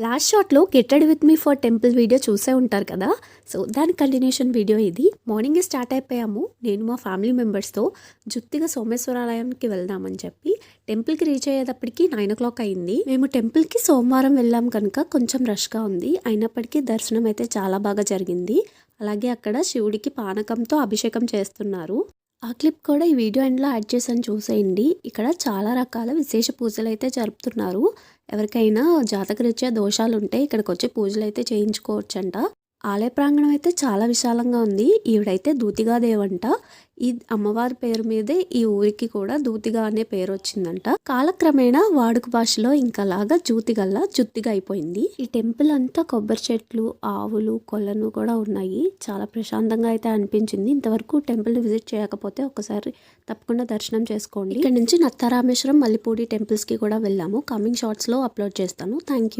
Last షాట్లో gated with me for temple video చూసే ఉంటారు కదా? సో దాని కంటిన్యూషన్ వీడియో ఇది. మార్నింగ్ స్టార్ట్ అయిపోయాము. నేను మా ఫ్యామిలీ మెంబర్స్తో జుత్తిగా సోమేశ్వరాలయానికి వెళ్దామని చెప్పి టెంపుల్కి రీచ్ అయ్యేటప్పటికి నైన్ ఓ క్లాక్ అయింది. మేము టెంపుల్కి సోమవారం వెళ్ళాం కనుక కొంచెం రష్గా ఉంది. అయినప్పటికీ దర్శనం అయితే చాలా బాగా జరిగింది. అలాగే అక్కడ శివుడికి పానకంతో అభిషేకం చేస్తున్నారు. ఆ క్లిప్ కూడా ఈ వీడియో ఎండ్లో యాడ్ చేశాను చూసేయండి. ఇక్కడ చాలా రకాల విశేష పూజలు అయితే జరుపుతున్నారు. ఎవరికైనా జాతకరీత్యా దోషాలు ఉంటే ఇక్కడికి వచ్చి పూజలు అయితే చేయించుకోవచ్చంట. ఆలయ ప్రాంగణం అయితే చాలా విశాలంగా ఉంది. ఈవిడైతే దూతిగా దేవంట ఈ అమ్మవారి పేరు మీదే ఈ ఊరికి కూడా దూతిగా అనే పేరు వచ్చిందంట. కాలక్రమేణా వాడుక భాషలో ఇంకలాగా జూతిగల్లా జుత్తిగా అయిపోయింది. ఈ టెంపుల్ అంతా కొబ్బరి చెట్లు ఆవులు కొలను కూడా ఉన్నాయి. చాలా ప్రశాంతంగా అయితే అనిపించింది. ఇంతవరకు టెంపుల్ విజిట్ చేయకపోతే ఒకసారి తప్పకుండా దర్శనం చేసుకోండి. ఇక్కడ నుంచి నత్తారామేశ్వరం మల్లిపూడి టెంపుల్స్కి కూడా వెళ్ళాము. కమింగ్ షార్ట్స్లో అప్లోడ్ చేస్తాను. Thank you